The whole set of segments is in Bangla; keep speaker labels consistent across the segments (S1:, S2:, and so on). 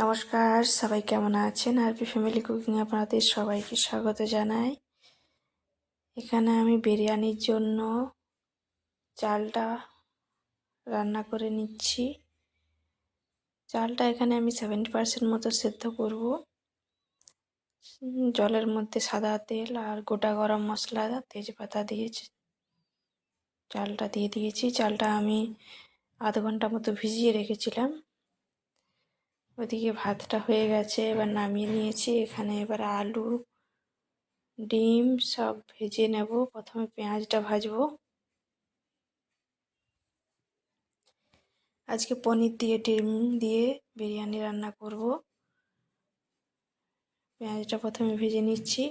S1: নমস্কার, সবাই কেমন আছেন? আরপি ফ্যামিলি কুকিং আপনাদের সবাইকে স্বাগত জানাই। এখানে আমি বিরিয়ানির জন্য চালটা রান্না করে নিচ্ছি। চালটা এখানে আমি সেভেন্টি পার্সেন্ট মতো সেদ্ধ করব। জলের মধ্যে সাদা তেল আর গোটা গরম মশলা, তেজপাতা দিয়েছি চালটা দিয়ে দিয়েছি। চালটা আমি আধ ঘণ্টা মতো ভিজিয়ে রেখেছিলাম। ওদিকে ভাতটা হয়ে গেছে, এবার নামিয়ে নিয়েছি। এখানে এবার আলু, ডিম সব ভেজে নেব। প্রথমে পেঁয়াজটা ভাজবো। আজকে পনির দিয়ে, ডিম দিয়ে বিরিয়ানি রান্না করব। পেঁয়াজটা প্রথমে ভেজে নিচ্ছি।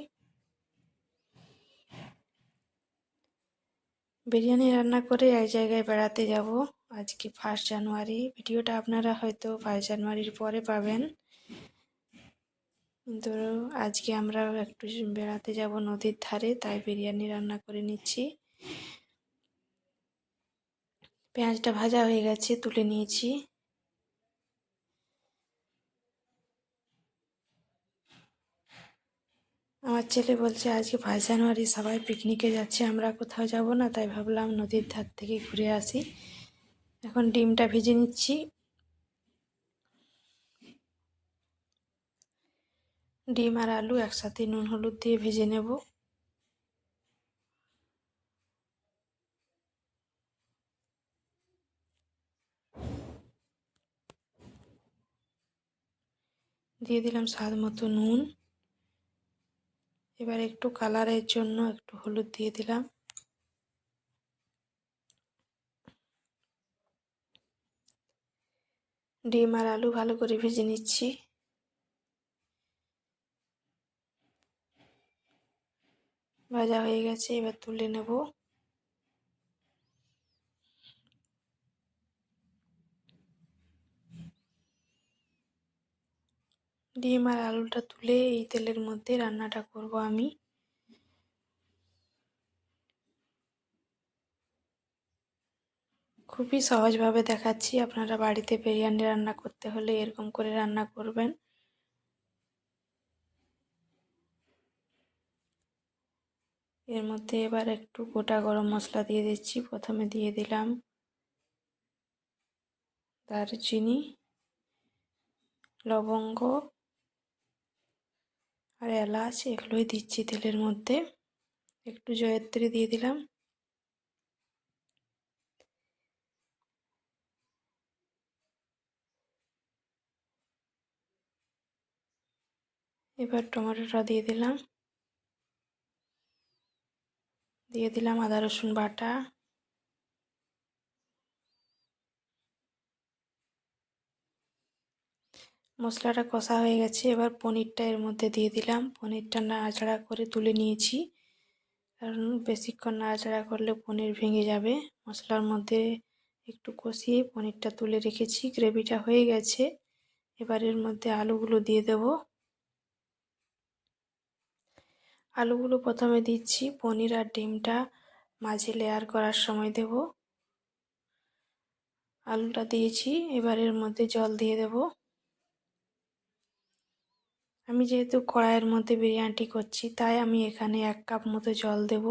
S1: বিরিয়ানি রান্না করে এক জায়গায় বেড়াতে যাব। আজকে ফার্স্ট জানুয়ারি ভিডিওটা আপনারা হয়তো ফার্স্ট জানুয়ারির পরে পাবেন। কিন্তু আজকে আমরা একটু বেড়াতে যাব নদীর ধারে, তাই বিরিয়ানি রান্না করে নিচ্ছি। পেঁয়াজটা ভাজা হয়ে গেছে, তুলে নিয়েছি। আমার ছেলে বলছে, আজকে ফার্স্ট জানুয়ারি সবাই পিকনিকে যাচ্ছে, আমরা কোথাও যাব না। তাই ভাবলাম নদীর ধার থেকে ঘুরে আসি। এখন ডিমটা ভেজে নিচ্ছি। ডিম আর আলু একসাথে নুন, হলুদ দিয়ে ভেজে নেব। দিয়ে দিলাম স্বাদ মতো নুন। এবার একটু কালারের জন্য একটু হলুদ দিয়ে দিলাম। ডিম আর আলু ভালো করে ভেজে নিচ্ছি। ভাজা হয়ে গেছে, এবার তুলে নেব। ডিম আর আলুটা তুলে এই তেলের মধ্যে রান্নাটা করব আমি। খুবই সহজভাবে দেখাচ্ছি। আপনারা বাড়িতে বিরিয়ানি রান্না করতে হলে এরকম করে রান্না করবেন। এর মধ্যে এবার একটু গোটা গরম মশলা দিয়ে দিচ্ছি। প্রথমে দিয়ে দিলাম দারচিনি, লবঙ্গ আর এলাচ, এগুলোই দিচ্ছি তেলের মধ্যে। একটু জয়ত্রী দিয়ে দিলাম। এবার টমেটোটা দিয়ে দিলাম। দিয়ে দিলাম আদা, রসুন বাটা। মশলাটা কষা হয়ে গেছে। এবার পনিরটা এর মধ্যে দিয়ে দিলাম। পনিরটা নাড়াচাড়া করে তুলে নিয়েছি। কারণ বেশিক্ষণ নাড়াচাড়া করলে পনির ভেঙে যাবে। মশলার মধ্যে একটু কষিয়ে পনিরটা তুলে রেখেছি। গ্রেভিটা হয়ে গেছে। এবার এর মধ্যে আলুগুলো দিয়ে দেব। আলুগুলো প্রথমে দিচ্ছি, পনির আর ডিমটা মাঝে লেয়ার করার সময় দেব। আলুটা দিয়েছি, এবার এর মধ্যে জল দিয়ে দেব। আমি যেহেতু কড়াইয়ের মধ্যে বিরিয়ানিটি করছি, তাই আমি এখানে এক কাপ মতো জল দেব।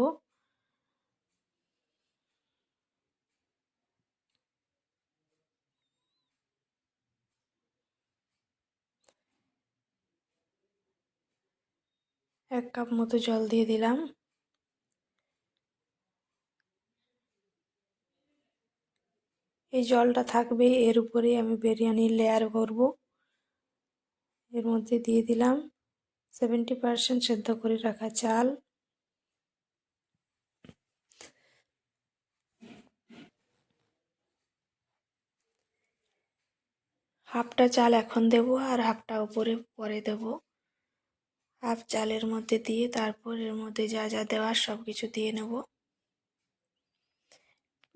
S1: এক কাপ মতো জল দিয়ে দিলাম। এই জলটা থাকবে, এর উপরে আমি বিরিয়ানির লেয়ার করব। এর মধ্যে দিয়ে দিলাম সেভেন্টি পারসেন্ট সেদ্ধ করে রাখা চাল। হাফটা চাল এখন দেব আর হাফটা উপরে পরে দেব। হাফ চালের মধ্যে দিয়ে তারপর এর মধ্যে যা যা দেওয়ার সব কিছু দিয়ে নেব।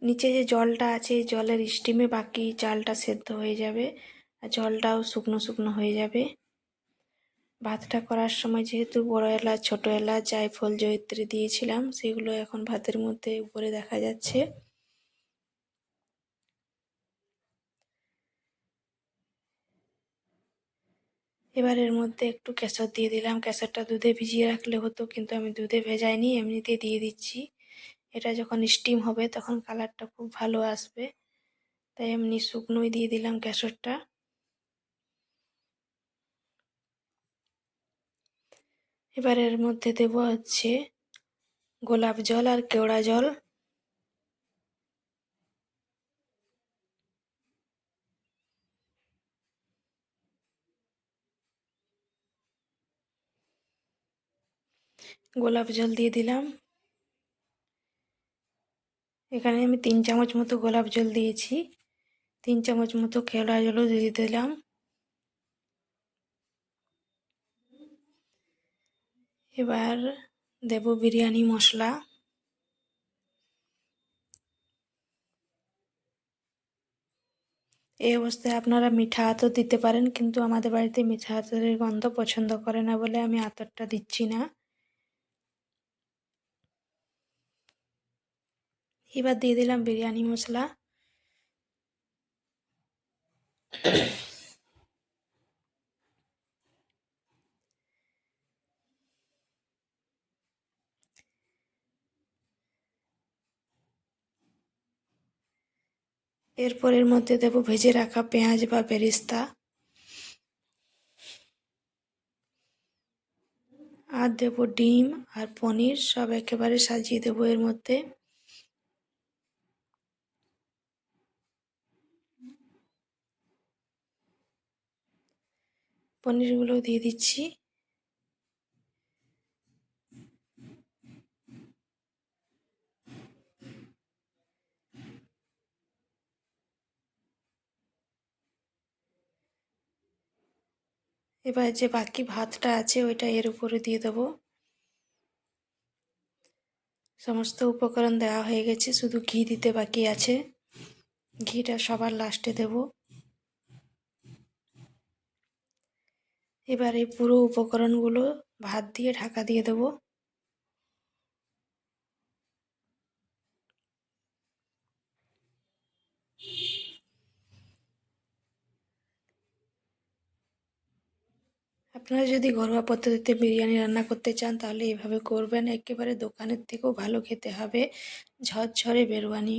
S1: নিচে যে জলটা আছে জলের স্টিমে বাকি চালটা সেদ্ধ হয়ে যাবে আর জলটাও শুকনো শুকনো হয়ে যাবে। ভাতটা করার সময় যেহেতু বড় এলাচ, ছোটো এলাচ, জায়ফল, জয়িত্রী দিয়েছিলাম, সেগুলো এখন ভাতের মধ্যে উপরে দেখা যাচ্ছে। এবার এর মধ্যে একটু কেশর দিয়ে দিলাম। কেশরটা দুধে ভিজিয়ে রাখলে হতো, কিন্তু আমি দুধে ভেজাইনি, এমনিতেই দিয়ে দিচ্ছি। এটা যখন স্টিম হবে, তখন কালারটা খুব ভালো আসবে। তাই এমনি শুকনোই দিয়ে দিলাম কেশরটা। এবার এর মধ্যে দেব হচ্ছে গোলাপ জল আর কেওড়া জল। গোলাপ জল দিয়ে দিলাম। এখানে আমি তিন চামচ মতো গোলাপ জল দিয়েছি। তিন চামচ মতো কেওড়া জলও দিয়ে দিলাম। এবার দেব বিরিয়ানি মশলা। এই অবস্থায় আপনারা মিঠা আতর দিতে পারেন, কিন্তু আমাদের বাড়িতে মিঠা আতরের গন্ধ পছন্দ করে না বলে আমি আতরটা দিচ্ছি না। এবার দিয়ে দিলাম বিরিয়ানি মশলা। এরপর এর মধ্যে দেব ভেজে রাখা পেঁয়াজ বা বেরিস্তা। আর দেব ডিম আর পনির, সব একেবারে সাজিয়ে দেবো এর মধ্যে। পনিরগুলো দিয়ে দিচ্ছি। এবার যে বাকি ভাতটা আছে, ওইটা এর উপরে দিয়ে দেবো। সমস্ত উপকরণ দেওয়া হয়ে গেছে, শুধু ঘি দিতে বাকি আছে। ঘিটা সবার লাস্টে দেব। এবার এই পুরো উপকরণগুলো ভাত দিয়ে ঢাকা দিয়ে দেবো। আপনারা যদি ঘরোয়া পদ্ধতিতে বিরিয়ানি রান্না করতে চান, তাহলে এভাবে করবেন। একেবারে দোকানের থেকেও ভালো খেতে হবে। ঝরঝরে বেরোয়ানি।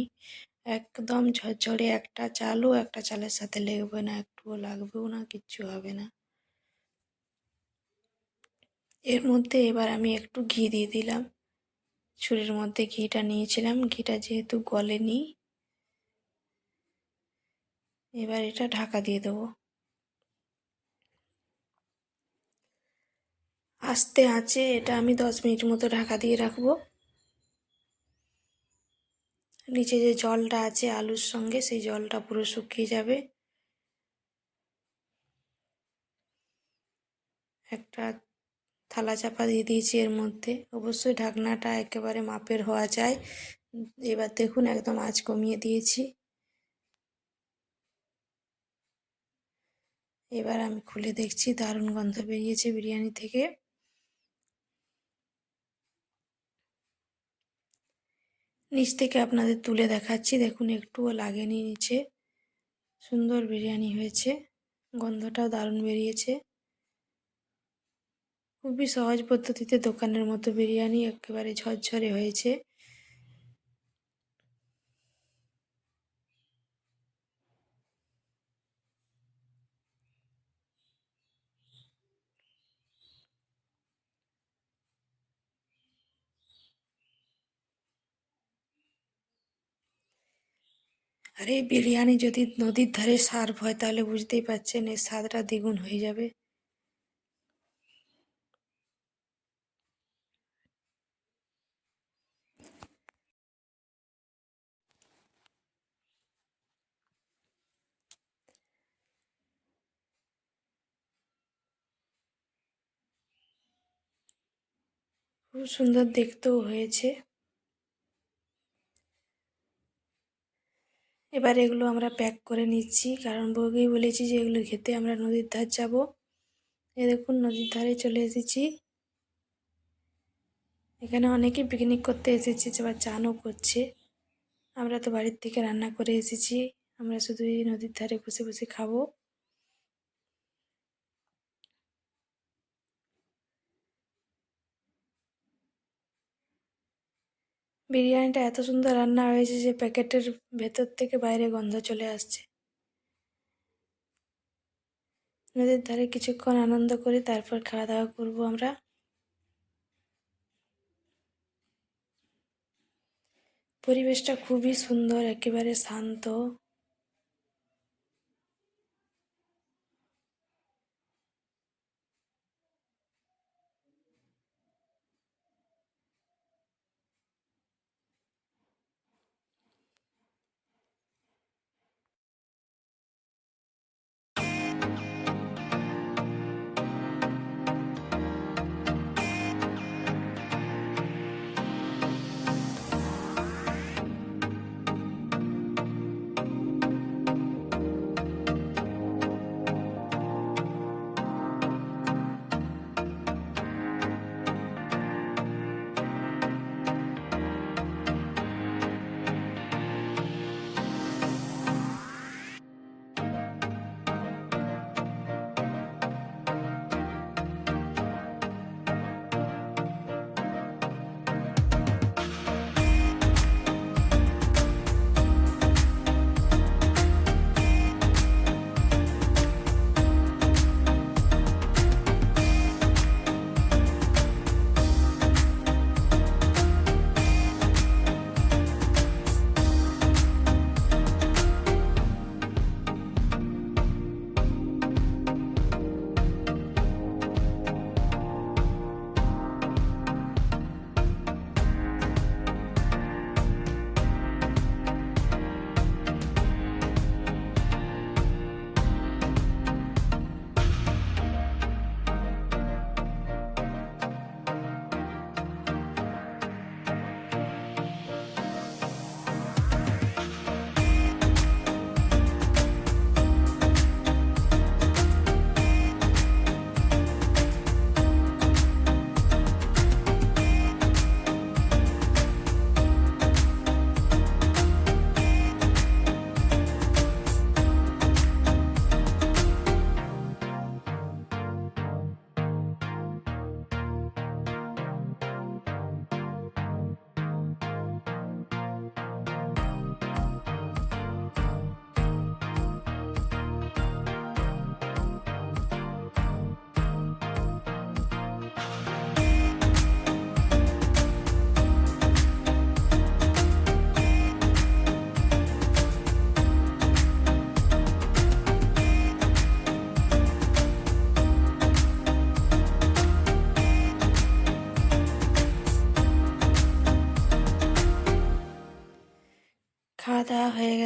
S1: একদম ঝরঝরে একটা চালও একটা চালের সাথে লেগবে না, একটুও লাগবেও না, কিচ্ছু হবে না। এর মধ্যে এবার আমি একটু ঘি দিয়ে দিলাম। ছুরির মধ্যে ঘিটা নিয়েছিলাম। ঘিটা যেহেতু গলেনি, এবার এটা ঢাকা দিয়ে দেবো। আস্তে আঁচে এটা আমি দশ মিনিট মতো ঢাকা দিয়ে রাখব। নিচে যে জলটা আছে আলুর সঙ্গে, সেই জলটা পুরো শুকিয়ে যাবে। একটা থালা চাপা দিয়ে দিয়েছি এর মধ্যে। অবশ্যই ঢাকনাটা একেবারে মাপের হওয়া যায় এবার দেখুন একদম আঁচ কমিয়ে দিয়েছি। এবার আমি খুলে দেখছি, দারুণ গন্ধ বেরিয়েছে বিরিয়ানি থেকে। নিচ থেকে আপনাদের তুলে দেখাচ্ছি, দেখুন একটুও লাগেনি নিচে। সুন্দর বিরিয়ানি হয়েছে, গন্ধটাও দারুণ বেরিয়েছে। খুবই সহজ পদ্ধতিতে দোকানের মতো বিরিয়ানি একেবারে ঝরঝরে হয়েছে। আর এই বিরিয়ানি যদি নদীর ধারে সার্ভ হয়, তাহলে বুঝতেই পারছেন এর স্বাদটা দ্বিগুণ হয়ে যাবে। খুব সুন্দর দেখতেও হয়েছে। এবার এগুলো আমরা প্যাক করে নিচ্ছি। কারণ বউকেই বলেছি যে এগুলো খেতে আমরা নদীর ধার যাব। এ দেখুন, নদীর ধারে চলে এসেছি। এখানে অনেকে পিকনিক করতে এসেছে, আবার চানও করছে। আমরা তো বাড়ির থেকে রান্না করে এসেছি। আমরা শুধু এই নদীর ধারে বসে বসে খাব। বিরিয়ানিটা এত সুন্দর রান্না হয়েছে যে প্যাকেটের ভেতর থেকে বাইরে গন্ধ চলে আসছে। নদীর ধারে কিছুক্ষণ আনন্দ করে তারপর খাওয়া দাওয়া করব আমরা। পরিবেশটা খুবই সুন্দর, একেবারে শান্ত।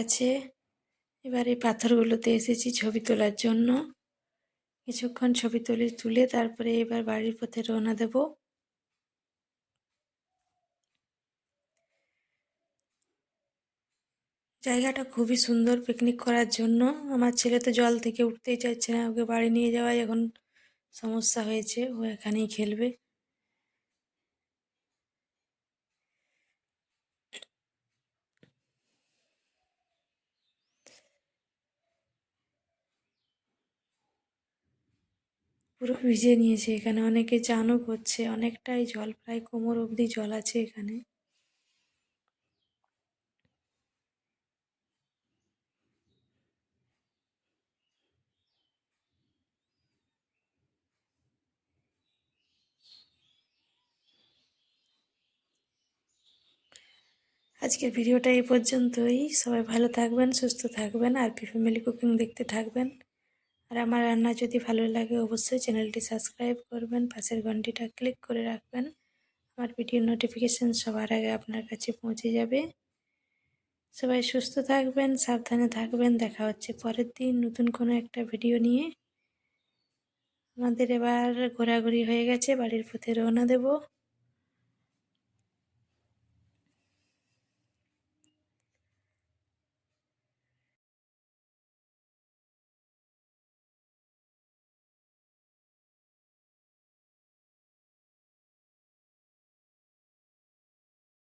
S1: গেছে এবার এই পাথরগুলোতে এসেছি ছবি তোলার জন্য। কিছুক্ষণ ছবি তুলে তুলে তারপরে এবার বাড়ির পথে রওনা দেব। জায়গাটা খুবই সুন্দর পিকনিক করার জন্য। আমার ছেলে তো জল থেকে উঠতেই চাইছে না, ওকে বাড়ি নিয়ে যাওয়াই এখন সমস্যা হয়েছে, ও এখানেই খেলবে। পুরো ভিজে নিয়েছে এখানে। অনেকে চানও করছে, অনেকটাই জল, প্রায় কোমর অবধি জল আছে এখানে। আজকের ভিডিওটা এই পর্যন্তই। সবাই ভালো থাকবেন, সুস্থ থাকবেন, আর পি ফ্যামিলি কুকিং দেখতে থাকবেন। আর আমার রান্না যদি ভালো লাগে অবশ্যই চ্যানেলটি সাবস্ক্রাইব করবেন, পাশের ঘন্টিটা ক্লিক করে রাখবেন। আমার ভিডিও নোটিফিকেশান সবার আগে আপনার কাছে পৌঁছে যাবে। সবাই সুস্থ থাকবেন, সাবধানে থাকবেন। দেখা হচ্ছে পরের দিন নতুন কোনো একটা ভিডিও নিয়ে। আমাদের এবার ঘোরাঘুরি হয়ে গেছে, বাড়ির পথে রওনা দেবো।